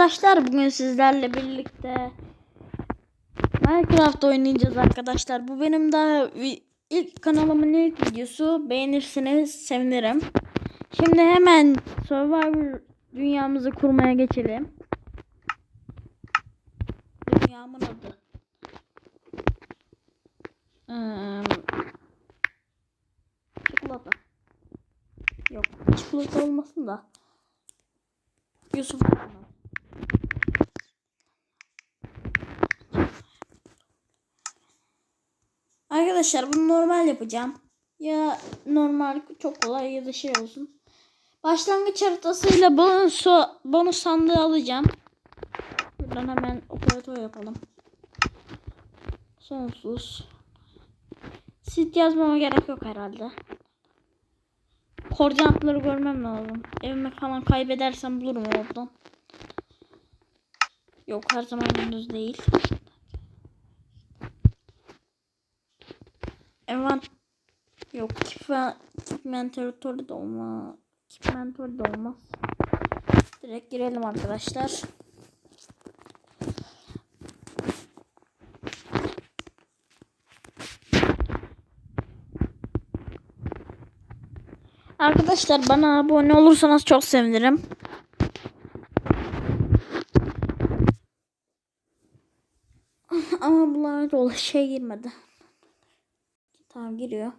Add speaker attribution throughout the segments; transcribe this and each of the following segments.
Speaker 1: Arkadaşlar bugün sizlerle birlikte Minecraft oynayacağız arkadaşlar. Bu benim daha ilk kanalımın ilk videosu. Beğenirseniz sevinirim. Şimdi hemen Survivor dünyamızı kurmaya geçelim. Dünyamın adı. Ee, çikolata. Yok çikolata olmasın da. Yusuf. Arkadaşlar bunu normal yapacağım. Ya normal çok kolay ya da şey olsun. Başlangıç haritasıyla bonus, bonus sandığı alacağım. Buradan hemen operatör yapalım. Sonsuz. Sit yazmama gerek yok herhalde. Koordinatları görmem lazım. Evimi falan kaybedersem bulurum oradan. Yok her zaman gündüz değil. Evan yok Kipmentor'da da olmaz. Kipmentor'da olmaz. Direkt girelim arkadaşlar. Arkadaşlar bana abone olursanız çok sevinirim. Ama bunlar da şey girmedi. Tamam giriyor.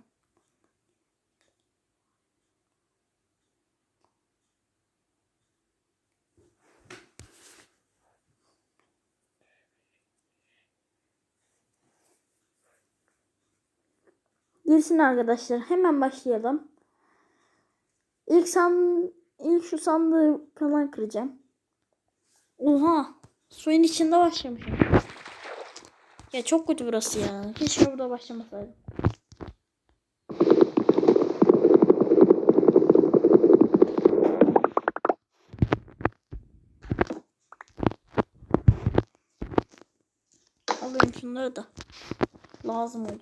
Speaker 1: Girsin arkadaşlar. Hemen başlayalım. İlk san ilk şu sandığı falan kıracağım. Oha! Suyun içinde başlamışım. Ya çok kötü burası ya. Keşke burada başlamasaydım. Şunları da. Lazım olur.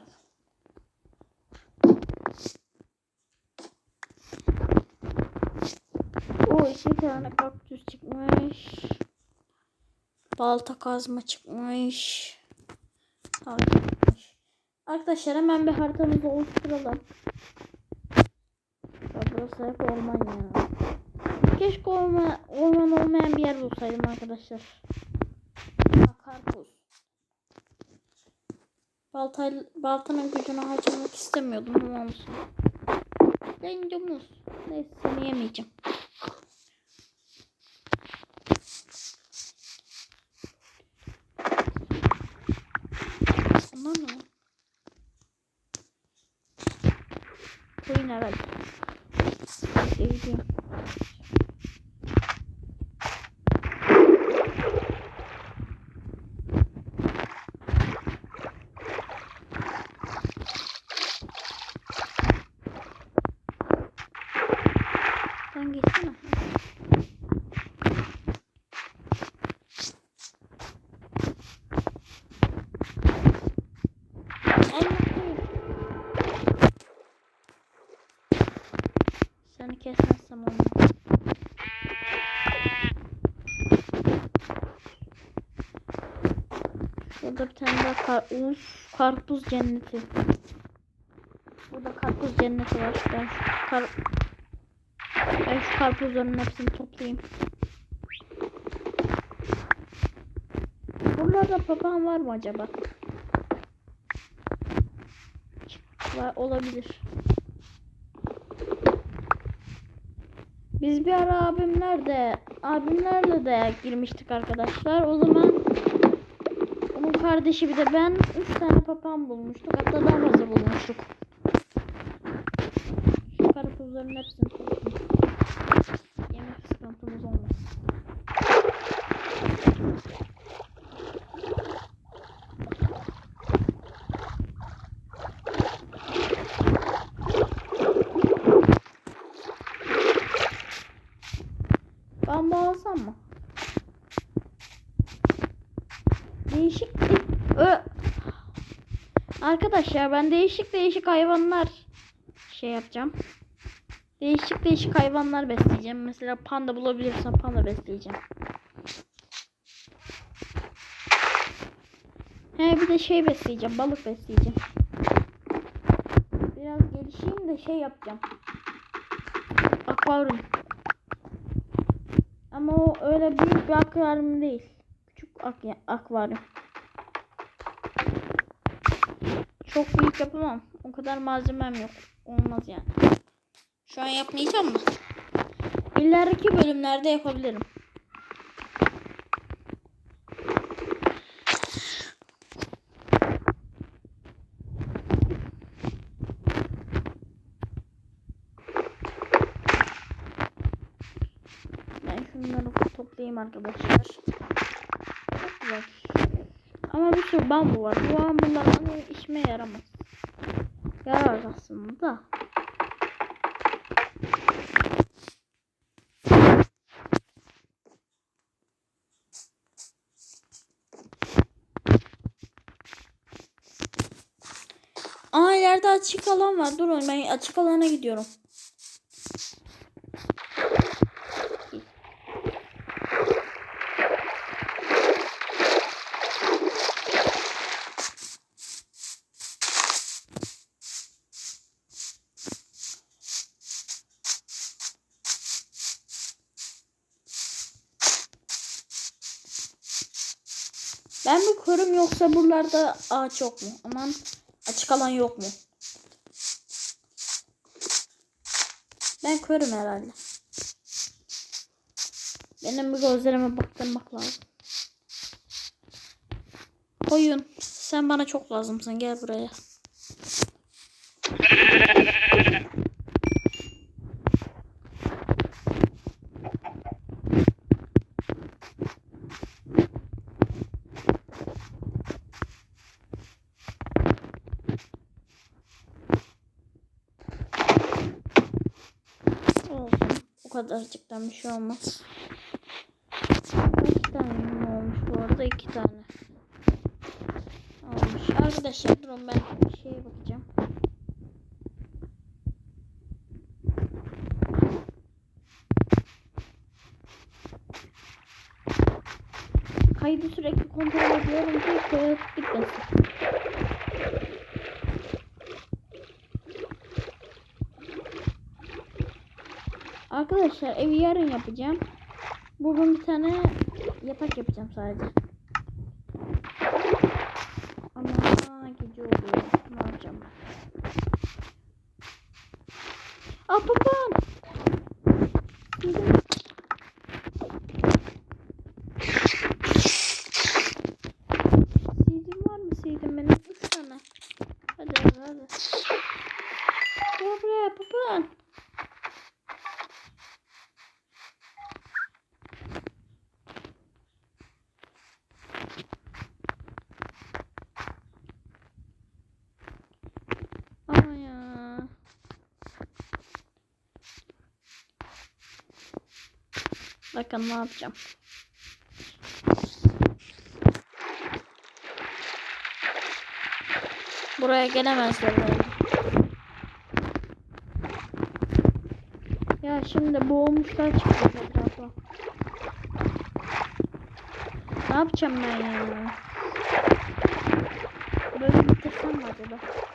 Speaker 1: O iki tane kaktüs çıkmış. Balta kazma çıkmış. Çıkmış. Arkadaşlar hemen bir haritamızı oluşturalım. Ya burası hep orman ya. Keşke orman, orman olmayan bir yer bulsaydım arkadaşlar. Karpuz. Baltay, baltanın gücünü harcamak istemiyordum ama olsun. Bence muz. Neyse seni yemeyeceğim. Bunlar ne? Koyun herhalde. Sevdiğim. Sen geçsene. Anlatayım. Seni kesmezsem olmaz. Burada bir tane daha kar Uf, karpuz cenneti. Burada karpuz cenneti var. Ben şu kar ben şu karpuzların hepsini toplayayım. Buralarda papağan var mı acaba? Var olabilir. Biz bir ara abimlerle abimlerle de girmiştik arkadaşlar. O zaman kardeşi bir de ben 3 tane papağan bulmuştuk. Hatta daha fazla bulmuştuk. Karpuzların hepsini toplayayım. Arkadaşlar ben değişik değişik hayvanlar şey yapacağım. Değişik değişik hayvanlar besleyeceğim. Mesela panda bulabilirsem panda besleyeceğim. He bir de şey besleyeceğim. Balık besleyeceğim. Biraz gelişeyim de şey yapacağım. Akvaryum. Ama o öyle büyük bir akvaryum değil. Küçük ak akvaryum. Çok büyük yapamam. O kadar malzemem yok. Olmaz yani. Şu an yapmayacağım da. İleriki bölümlerde yapabilirim. Ben şunları toplayayım arkadaşlar. Çok güzel. Sürü bambu var. Bu bambular hani işime yaramaz. Yarar aslında da. Aa ileride açık alan var. Durun ben açık alana gidiyorum. Ben mi körüm yoksa buralarda ağaç yok mu? Aman açık alan yok mu? Ben körüm herhalde. Benim bir gözlerime baktırmak lazım. Koyun. Sen bana çok lazımsın. Gel buraya. Olsun. O kadarcıktan bir şey olmaz. İki tane mi olmuş bu arada? iki tane. Olmuş. Arkadaşlar durun ben bir şeye bakacağım. Kaydı sürekli kontrol ediyorum ki kayıt bitmesin. Arkadaşlar evi yarın yapacağım. Bugün bir tane yatak yapacağım sadece. Ama gece oluyor. Ne yapacağım papağan. Yedim. Seedim var mı seedim benim? Üç tane. Hadi hadi hadi. Buraya papağan. Ama ya. Bakın ne yapacağım. Buraya gelemezler. Ya şimdi boğulmuşlar çıkacak etrafa. Ne yapacağım ben ya? Böyle bitirsem mi acaba?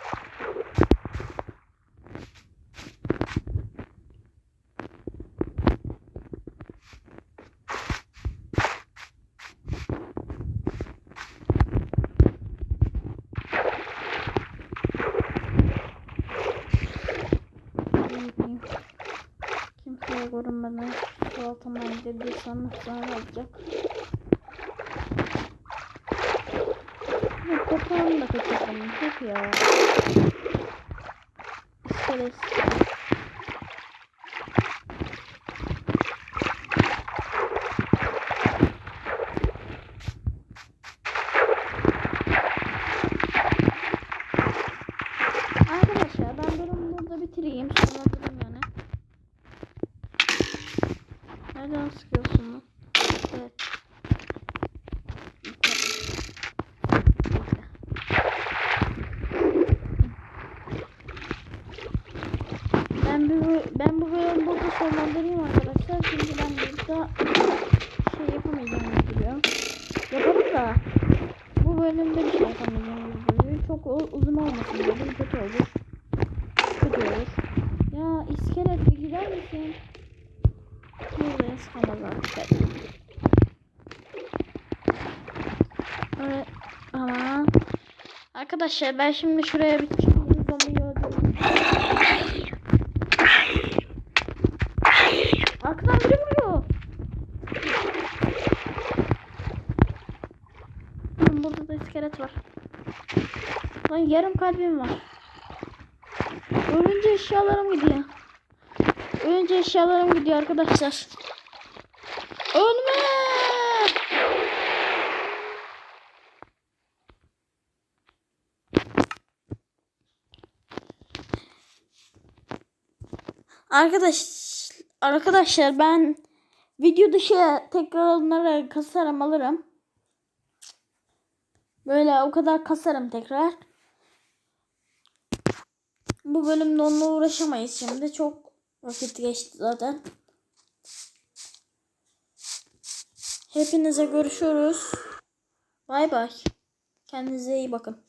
Speaker 1: Kimseye görünmeden su altından gidebilirsem sonra olacak. Bu papağanı da kaçırdım. Hep ya. İskelet. Arkadaşlar ben durumu burada bitireyim. Sonra durum yani. Nereden sıkıyorsun lan? Evet. Ben bu ben bu bölümü burada sonlandırayım arkadaşlar. Çünkü ben burada şey yapamayacağım gibi duruyor. Yaparım da bu bölümde bir şey yapamayacağım. çok u- dedim. Kötü olur. Kötü olur. Ya iskelet bir gider misin? Sıkamaz artık. Evet. Ama arkadaşlar ben şimdi şuraya bir Lan yarım kalbim var. Ölünce eşyalarım gidiyor. Ölünce eşyalarım gidiyor arkadaşlar. Ölme! Arkadaş arkadaşlar ben video dışı tekrar onları kasarım alırım. Böyle o kadar kasarım tekrar. Bu bölümde onunla uğraşamayız şimdi. Çok vakit geçti zaten. Hepinize görüşürüz. Bay bay. Kendinize iyi bakın.